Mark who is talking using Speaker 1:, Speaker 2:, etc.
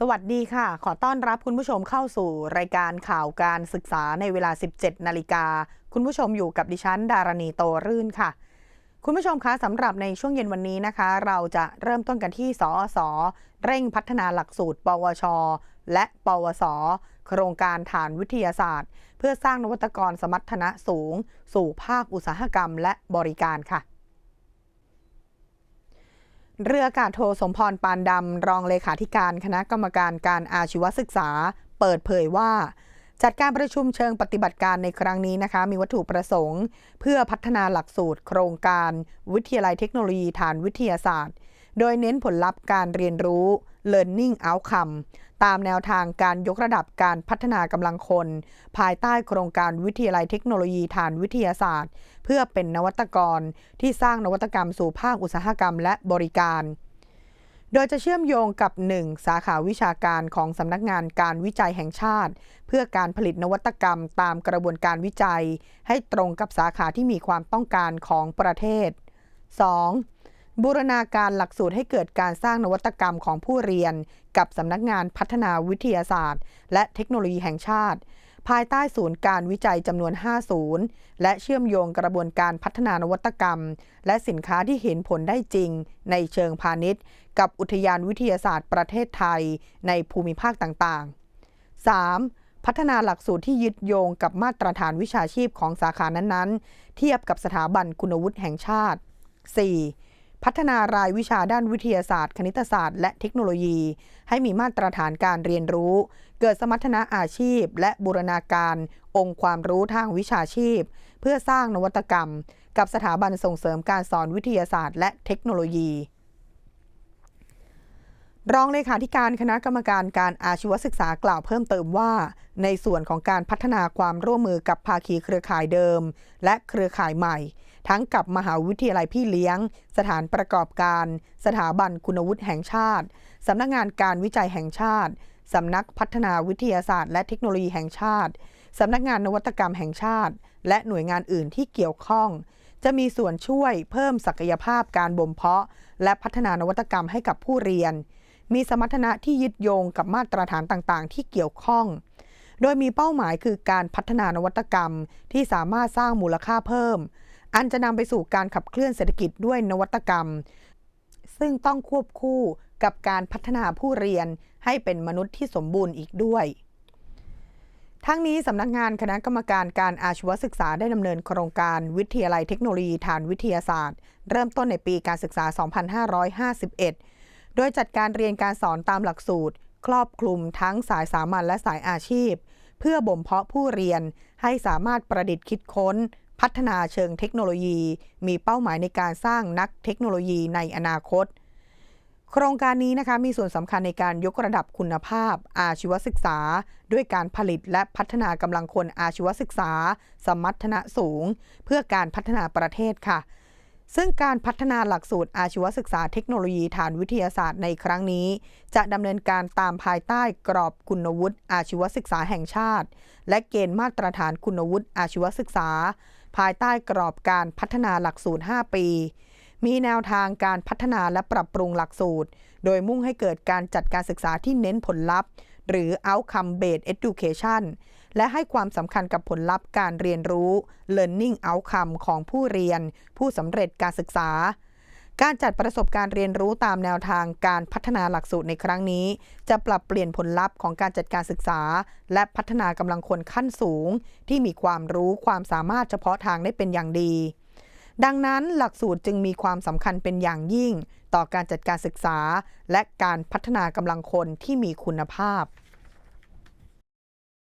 Speaker 1: สวัสดีค่ะ ขอต้อนรับคุณผู้ชมเข้าสู่รายการข่าวการศึกษาในเวลา 17 นาฬิกา คุณผู้ชมอยู่กับดิฉัน ดารณีโตรื่นค่ะ คุณผู้ชมคะสำหรับในช่วงเย็นวันนี้นะคะ เราจะเริ่มต้นกันที่สอสอเร่งพัฒนาหลักสูตร ปวช และปวส โครงการฐานวิทยาศาสตร์ เพื่อสร้างนวัตกรสมรรถนะสูง สู่ภาคอุตสาหกรรมและบริการค่ะ เรืออากาศโทสมพรปานดำ รองเลขาธิการคณะกรรมการการอาชีวศึกษา เปิดเผยว่า จัดการประชุมเชิงปฏิบัติการในครั้งนี้นะคะ มีวัตถุประสงค์ เพื่อพัฒนาหลักสูตร โครงการ วิทยาลัยเทคโนโลยีฐานวิทยาศาสตร์ โดยเน้นผลลัพธ์การเรียนรู้ learning outcome ตามแนวทางการยกระดับการพัฒนากำลังคน ภายใต้โครงการวิทยาลัยเทคโนโลยีฐานวิทยาศาสตร์ เพื่อเป็นนวัตกรที่สร้างนวัตกรรมสู่ภาคอุตสาหกรรมและบริการโดยจะเชื่อมโยงกับ 1. สาขาวิชาการของสำนักงานการวิจัยแห่งชาติ เพื่อการผลิตนวัตกรรมตามกระบวนการวิจัย ให้ตรงกับสาขาที่มีความต้องการของประเทศ 2. บูรณาการหลักสูตรให้เกิดการสร้างนวัตกรรมของผู้เรียน กับสำนักงานพัฒนาวิทยาศาสตร์ และเทคโนโลยีแห่งชาติ ภายใต้ศูนย์การวิจัยจำนวน 5 ศูนย์ และเชื่อมโยงกระบวนการพัฒนานวัตกรรม และสินค้าที่เห็นผลได้จริง ในเชิงพาณิชย์ กับอุทยานวิทยาศาสตร์ประเทศไทย ในภูมิภาคต่างๆ 3. พัฒนาหลักสูตรที่ยึดโยงกับมาตรฐานวิชาชีพของสาขานั้นๆ เทียบกับสถาบันคุณวุฒิแห่งชาติ 4. พัฒนารายวิชาด้านวิทยาศาสตร์ คณิตศาสตร์ และเทคโนโลยี ให้มีมาตรฐานการเรียนรู้ เกิดสมรรถนะอาชีพ และบูรณาการ องค์ความรู้ทางวิชาชีพ เพื่อสร้างนวัตกรรม กับสถาบันส่งเสริมการสอนวิทยาศาสตร์ และเทคโนโลยี รองเลขาธิการคณะกรรมการการอาชีวศึกษากล่าวเพิ่มเติมว่า ในส่วนของการพัฒนาความร่วมมือกับภาคีเครือข่ายเดิม และเครือข่ายใหม่ ทั้งกับมหาวิทยาลัยพี่เลี้ยง สถานประกอบการ สถาบันคุณวุฒิแห่งชาติสำนักงานการวิจัยแห่งชาติสำนักพัฒนาวิทยาศาสตร์และเทคโนโลยีแห่งชาติสำนักงานนวัตกรรมแห่งชาติ และหน่วยงานอื่นที่เกี่ยวข้อง จะมีส่วนช่วยเพิ่มศักยภาพการบ่มเพาะ และพัฒนานวัตกรรมให้กับผู้เรียน มีสมรรถนะที่ยึดโยงกับมาตรฐานต่างๆ ที่เกี่ยวข้อง โดยมีเป้าหมายคือการพัฒนานวัตกรรมที่สามารถสร้างมูลค่าเพิ่ม อันจะนำไปสู่การขับเคลื่อนเศรษฐกิจด้วยนวัตกรรม ซึ่งต้องควบคู่กับการพัฒนาผู้เรียนให้เป็นมนุษย์ที่สมบูรณ์อีกด้วย ทั้งนี้สำนักงานคณะกรรมการการอาชีวศึกษาได้ดำเนินโครงการวิทยาลัยเทคโนโลยีฐานวิทยาศาสตร์ เริ่มต้นในปีการศึกษา 2551 โดยจัดการเรียนการสอนตามหลักสูตร ครอบคลุมทั้งสายสามัญและสายอาชีพ เพื่อบ่มเพาะผู้เรียนให้สามารถประดิษฐ์คิดค้น พัฒนาเชิงเทคโนโลยี มีเป้าหมายในการสร้างนักเทคโนโลยีในอนาคต โครงการนี้นะคะมีส่วนสำคัญในการยกระดับคุณภาพ อาชีวศึกษา ด้วยการผลิตและพัฒนากำลังคนอาชีวศึกษา สมรรถนะสูง เพื่อการพัฒนาประเทศค่ะ ซึ่งการพัฒนาหลักสูตรอาชีวศึกษาเทคโนโลยีฐานวิทยาศาสตร์ในครั้งนี้ จะดำเนินการตามภายใต้กรอบคุณวุฒิอาชีวศึกษาแห่งชาติ และเกณฑ์มาตรฐานคุณวุฒิอาชีวศึกษา ภายใต้กรอบการพัฒนาหลักสูตร 5 ปี มีแนวทางการพัฒนาและปรับปรุงหลักสูตร โดยมุ่งให้เกิดการจัดการศึกษาที่เน้นผลลัพธ์ หรือ outcome based education และให้ความสำคัญกับผลลัพธ์การเรียนรู้ learning outcome ของผู้เรียน ผู้สำเร็จการศึกษา การจัดประสบการณ์เรียนรู้ตามแนวทางการพัฒนาหลักสูตรในครั้งนี้ จะปรับเปลี่ยนผลลัพธ์ของการจัดการศึกษา และพัฒนากำลังคนขั้นสูง ที่มีความรู้ความสามารถเฉพาะทางได้เป็นอย่างดีดังนั้นหลักสูตรจึงมีความสำคัญเป็นอย่างยิ่ง ต่อการจัดการศึกษา และการพัฒนากำลังคนที่มีคุณภาพ